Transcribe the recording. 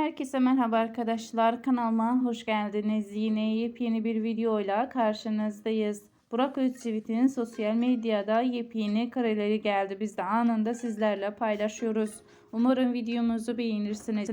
Herkese merhaba arkadaşlar. Kanalıma hoş geldiniz. Yine yepyeni bir videoyla karşınızdayız. Burak Özçivit'in sosyal medyada yepyeni kareleri geldi. Biz de anında sizlerle paylaşıyoruz. Umarım videomuzu beğenirsiniz.